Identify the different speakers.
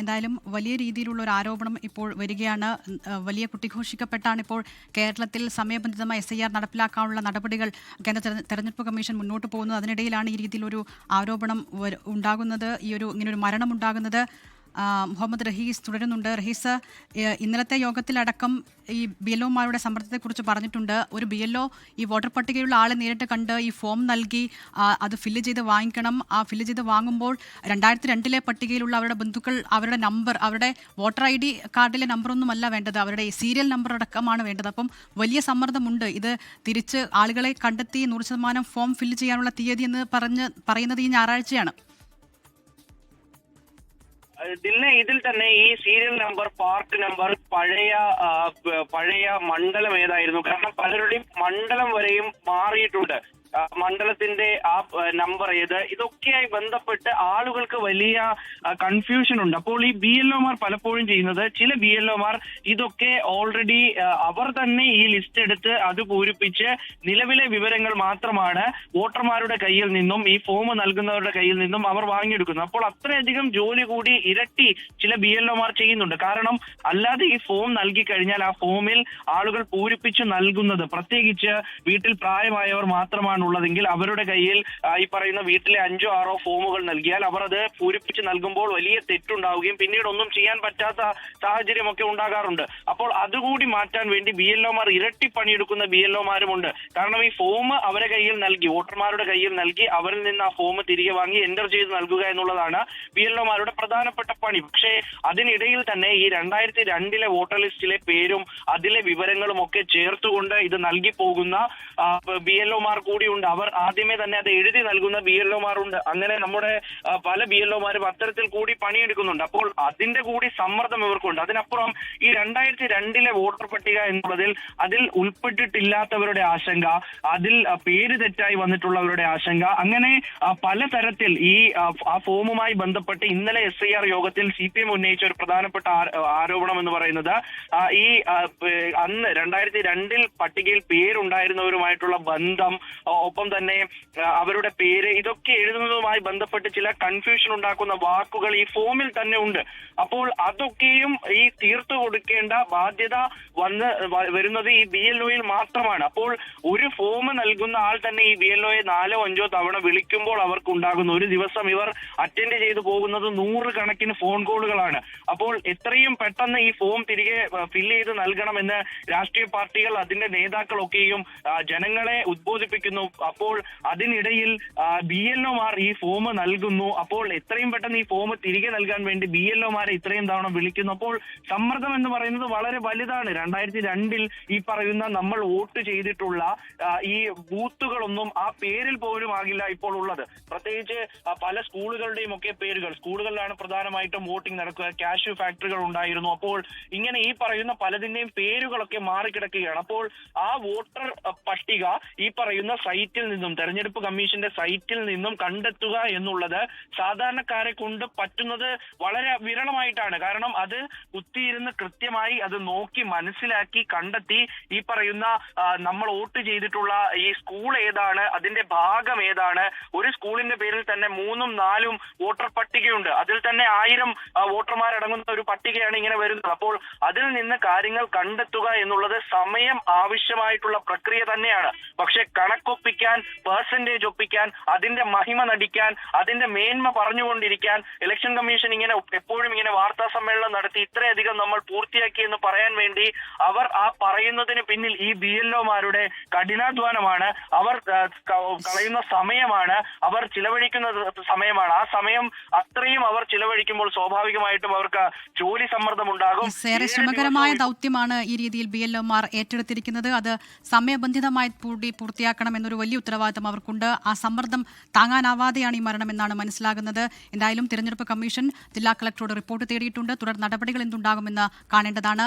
Speaker 1: എന്തായാലും വലിയ രീതിയിലുള്ള ഒരു ആരോപണം ഇപ്പോൾ വരികയാണ്. വലിയ കുട്ടിഘോഷിക്കപ്പെട്ടാണ് ഇപ്പോൾ കേരളത്തിൽ സമയബന്ധിതമായി എസ് ഐ ആർ നടപ്പിലാക്കാനുള്ള നടപടികൾ കേന്ദ്ര തെരഞ്ഞെടുപ്പ് കമ്മീഷൻ മുന്നോട്ട് പോകുന്നത്. അതിനിടയിലാണ് ഈ രീതിയിലൊരു ആരോപണം ഉണ്ടാകുന്നത്. ഈ ഒരു ഇങ്ങനെ ഒരു മരണം ഉണ്ടാകുന്നത് മുഹമ്മദ് റഹീസ് തുടരുന്നുണ്ട്. റഹീസ് ഇന്നലത്തെ യോഗത്തിലടക്കം ഈ ബി എൽ ഒമാരുടെ സമ്മർദ്ദത്തെക്കുറിച്ച് പറഞ്ഞിട്ടുണ്ട്. ഒരു ബി എൽ ഒ ഈ വോട്ടർ പട്ടികയുള്ള ആളെ നേരിട്ട് കണ്ട് ഈ ഫോം നൽകി അത് ഫില്ല് ചെയ്ത് വാങ്ങിക്കണം. ആ ഫില്ല് ചെയ്ത് വാങ്ങുമ്പോൾ രണ്ടായിരത്തി രണ്ടിലെ പട്ടികയിലുള്ള അവരുടെ ബന്ധുക്കൾ അവരുടെ നമ്പർ അവരുടെ വോട്ടർ ഐ ഡി കാർഡിലെ നമ്പറൊന്നുമല്ല വേണ്ടത്. അവരുടെ സീരിയൽ നമ്പർ അടക്കമാണ് വേണ്ടത്. അപ്പം വലിയ സമ്മർദ്ദമുണ്ട്. ഇത് തിരിച്ച് ആളുകളെ കണ്ടെത്തി നൂറ് ശതമാനം ഫോം ഫില്ല് ചെയ്യാനുള്ള തീയതി എന്ന് പറഞ്ഞ് പറയുന്നത് ഈ ഞായറാഴ്ചയാണ്.
Speaker 2: ഇതിന് ഇതിൽ തന്നെ ഈ സീരിയൽ നമ്പർ പാർട്ട് നമ്പർ പഴയ പഴയ മണ്ഡലം ഏതായിരുന്നു? കാരണം പലരുടെയും മണ്ഡലം വരെയും മാറിയിട്ടുണ്ട്. മണ്ഡലത്തിന്റെ ആ നമ്പർ ഏത്? ഇതൊക്കെയായി ബന്ധപ്പെട്ട് ആളുകൾക്ക് വലിയ കൺഫ്യൂഷൻ ഉണ്ട്. അപ്പോൾ ഈ ബി എൽ ഒമാർ പലപ്പോഴും ചെയ്യുന്നത് ചില ബി എൽ ഒമാർ ഇതൊക്കെ ഓൾറെഡി അവർ തന്നെ ഈ ലിസ്റ്റ് എടുത്ത് അത് പൂരിപ്പിച്ച് നിലവിലെ വിവരങ്ങൾ മാത്രമാണ് വോട്ടർമാരുടെ കയ്യിൽ നിന്നും ഈ ഫോം നൽകുന്നവരുടെ കയ്യിൽ നിന്നും അവർ വാങ്ങിയെടുക്കുന്നത്. അപ്പോൾ അത്രയധികം ജോലി കൂടി ഇരട്ടി ചില ബി എൽ ഒമാർ ചെയ്യുന്നുണ്ട്. കാരണം അല്ലാതെ ഈ ഫോം നൽകി കഴിഞ്ഞാൽ ആ ഫോമിൽ ആളുകൾ പൂരിപ്പിച്ച് നൽകുന്നത് പ്രത്യേകിച്ച് വീട്ടിൽ പ്രായമായവർ മാത്രമാണ് ഉള്ളതെങ്കിൽ അവരുടെ കയ്യിൽ ഈ പറയുന്ന വീട്ടിലെ അഞ്ചോ ആറോ ഫോമുകൾ നൽകിയാൽ അവർ അത് പൂരിപ്പിച്ച് നൽകുമ്പോൾ വലിയ തെറ്റുണ്ടാവുകയും പിന്നീട് ഒന്നും ചെയ്യാൻ പറ്റാത്ത സാഹചര്യമൊക്കെ ഉണ്ടാകാറുണ്ട്. അപ്പോൾ അതുകൂടി മാറ്റാൻ വേണ്ടി ബി എൽ ഒമാർ ഇരട്ടി പണിയെടുക്കുന്ന ബി എൽ ഒമാരുമുണ്ട് കാരണം ഈ ഫോം അവരെ കയ്യിൽ നൽകി വോട്ടർമാരുടെ കയ്യിൽ നൽകി അവരിൽ നിന്ന് ആ ഫോം തിരികെ വാങ്ങി എന്റർ ചെയ്ത് നൽകുക എന്നുള്ളതാണ് ബി എൽ ഒമാരുടെ പ്രധാനപ്പെട്ട പണി. പക്ഷേ അതിനിടയിൽ തന്നെ ഈ രണ്ടായിരത്തി രണ്ടിലെ വോട്ടർ ലിസ്റ്റിലെ പേരും അതിലെ വിവരങ്ങളും ഒക്കെ ചേർത്തുകൊണ്ട് ഇത് നൽകി പോകുന്ന ബി എൽ ഒമാർ കൂടിയുണ്ട് അവർ ആദ്യമേ തന്നെ അത് എഴുതി നൽകുന്ന ബി ഉണ്ട്. അങ്ങനെ നമ്മുടെ പല ബി എൽ ഒമാരും അത്തരത്തിൽ കൂടി പണിയെടുക്കുന്നുണ്ട്. അപ്പോൾ അതിന്റെ കൂടി സമ്മർദ്ദം ഇവർക്കുണ്ട്. അതിനപ്പുറം ഈ രണ്ടായിരത്തി രണ്ടിലെ വോട്ടർ പട്ടിക എന്നുള്ളതിൽ അതിൽ ഉൾപ്പെട്ടിട്ടില്ലാത്തവരുടെ ആശങ്ക അതിൽ പേര് തെറ്റായി വന്നിട്ടുള്ളവരുടെ ആശങ്ക അങ്ങനെ പലതരത്തിൽ ഈ ആ, ഫോമുമായി ബന്ധപ്പെട്ട് ഇന്നലെ എസ് ഐ ആർ യോഗത്തിൽ സി പി എം ഉന്നയിച്ച ഒരു പ്രധാനപ്പെട്ട ആരോപണം എന്ന് പറയുന്നത് ഈ അന്ന് രണ്ടായിരത്തി രണ്ടിൽ പട്ടികയിൽ പേരുണ്ടായിരുന്നവരുമായിട്ടുള്ള ബന്ധം ഒപ്പം തന്നെ അവരുടെ പേര് ഇതൊക്കെ എഴുതുന്നതുമായി ബന്ധപ്പെട്ട് ചില കൺഫ്യൂഷൻ ഉണ്ടാക്കുന്ന വാക്കുകൾ ഈ ഫോമിൽ തന്നെ ഉണ്ട്. അപ്പോൾ അതൊക്കെയും ഈ തീർത്തു കൊടുക്കേണ്ട ബാധ്യത വന്ന് വരുന്നത് ഈ ബി എൽ ഒയിൽ മാത്രമാണ്. അപ്പോൾ ഒരു ഫോം നൽകുന്ന ആൾ തന്നെ ഈ ബി എൽ ഒയെ നാലോ അഞ്ചോ തവണ വിളിക്കുമ്പോൾ അവർക്ക് ഉണ്ടാകുന്ന ഒരു ദിവസം ഇവർ അറ്റൻഡ് ചെയ്തു പോകുന്നത് നൂറ് കണക്കിന് ഫോൺ കോളുകളാണ് അപ്പോൾ എത്രയും പെട്ടെന്ന് ഈ ഫോം തിരികെ ഫില്ല് ചെയ്ത് നൽകണമെന്ന് രാഷ്ട്രീയ പാർട്ടികൾ അതിന്റെ നേതാക്കളൊക്കെയും ജനങ്ങളെ ഉദ്ബോധിപ്പിക്കുന്നു. അപ്പോൾ അതിനിടയിൽ ബി എൽ ഒമാർ ഈ ഫോം നൽകുന്നു. അപ്പോൾ എത്രയും പെട്ടെന്ന് ഈ ഫോം തിരികെ നൽകാൻ വേണ്ടി ബി എൽ ഒമാരെ ഇത്രയും തവണ വിളിക്കുന്നു. അപ്പോൾ സമ്മർദ്ദം എന്ന് പറയുന്നത് വളരെ വലുതാണ്. രണ്ടായിരത്തി രണ്ടിൽ ഈ പറയുന്ന നമ്മൾ വോട്ട് ചെയ്തിട്ടുള്ള ഈ ബൂത്തുകളൊന്നും ആ പേരിൽ പോലും ആകില്ല ഇപ്പോൾ ഉള്ളത്. പ്രത്യേകിച്ച് പല സ്കൂളുകളുടെയും ഒക്കെ പേരുകൾ. സ്കൂളുകളിലാണ് പ്രധാനമായിട്ടും വോട്ടിംഗ് നടക്കുക. ക്യാഷ് ഫാക്ടറികൾ ഉണ്ടായിരുന്നു. അപ്പോൾ ഇങ്ങനെ ഈ പറയുന്ന പലതിന്റെയും പേരുകളൊക്കെ മാറിക്കിടക്കുകയാണ്. അപ്പോൾ ആ വോട്ടർ പട്ടിക ഈ പറയുന്ന സൈറ്റിൽ നിന്നും തെരഞ്ഞെടുപ്പ് കമ്മീഷന്റെ സൈറ്റിൽ നിന്നും കണ്ടെത്തുക എന്നുള്ളത് സാധാരണക്കാരെ കൊണ്ട് പറ്റുന്നത് വളരെ വിരളമായിട്ടാണ്. കാരണം അത് കുത്തിയിരുന്ന് കൃത്യമായി അത് നോക്കി മനസ്സിലാക്കി കണ്ടെത്തി ഈ പറയുന്ന നമ്മൾ വോട്ട് ചെയ്തിട്ടുള്ള ഈ സ്കൂൾ ഏതാണ് അതിന്റെ ഭാഗം ഏതാണ്. ഒരു സ്കൂളിന്റെ പേരിൽ തന്നെ മൂന്നും നാലും വോട്ടർ പട്ടികയുണ്ട്. അതിൽ തന്നെ ആയിരം വോട്ടർമാരടങ്ങുന്ന ഒരു പട്ടികയാണ് ഇങ്ങനെ വരുന്നത്. അപ്പോൾ അതിൽ നിന്ന് കാര്യങ്ങൾ കണ്ടെത്തുക എന്നുള്ളത് സമയം ആവശ്യമായിട്ടുള്ള പ്രക്രിയ തന്നെയാണ്. പക്ഷെ കണക്കൊപ്പിക്കാൻ പേഴ്സന്റേജ് ഒപ്പിക്കാൻ അതിന്റെ മഹിമ നടിക്കാൻ അതിന്റെ മേന്മ പറഞ്ഞുകൊണ്ടിരിക്കാൻ ഇലക്ഷൻ കമ്മീഷൻ ഇങ്ങനെ എപ്പോഴും ഇങ്ങനെ വാർത്താ സമ്മേളനം നടത്തി ഇത്രയധികം നമ്മൾ പൂർത്തിയാക്കി എന്ന് പറയാൻ വേണ്ടി അവർ ആ പറയുന്നതിന് പിന്നിൽ ഈ ബി എൽ ഒമാരുടെ കഠിനാധ്വാനമാണ്. അവർ കളയുന്ന സമയമാണ്. അവർ ചിലവഴിക്കുന്ന സമയമാണ്. ആ സമയം അത്രയും അവർ ചിലവഴിക്കുമ്പോൾ സ്വാഭാവികമായിട്ടും അവർക്ക് ജോലി സമ്മർദ്ദം ഉണ്ടാകും
Speaker 1: ഏറെ ശ്രമകരമായ ദൗത്യമാണ് ഈ രീതിയിൽ ബി എൽ ഒമാർ ഏറ്റെടുത്തിരിക്കുന്നത്. അത് സമയബന്ധിതമായി കൂടി പൂർത്തിയാക്കണം എന്നൊരു വലിയ ഉത്തരവാദിത്തം അവർക്കുണ്ട്. ആ സമ്മർദ്ദം താങ്ങാനാവാതെയാണ് ഈ മരണം എന്നാണ് മനസ്സിലാകുന്നത്. എന്തായാലും തിരഞ്ഞെടുപ്പ് കമ്മീഷൻ ജില്ലാ കളക്ടറോട് റിപ്പോർട്ട് തേടിയിട്ടുണ്ട്. തുടർ നടപടികൾ എന്തുണ്ടാകുമെന്ന് കാണേണ്ടതാണ്.